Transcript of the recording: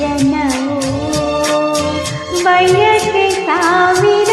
ಜನವು ಬಯಕೆ ಸಾವಿರ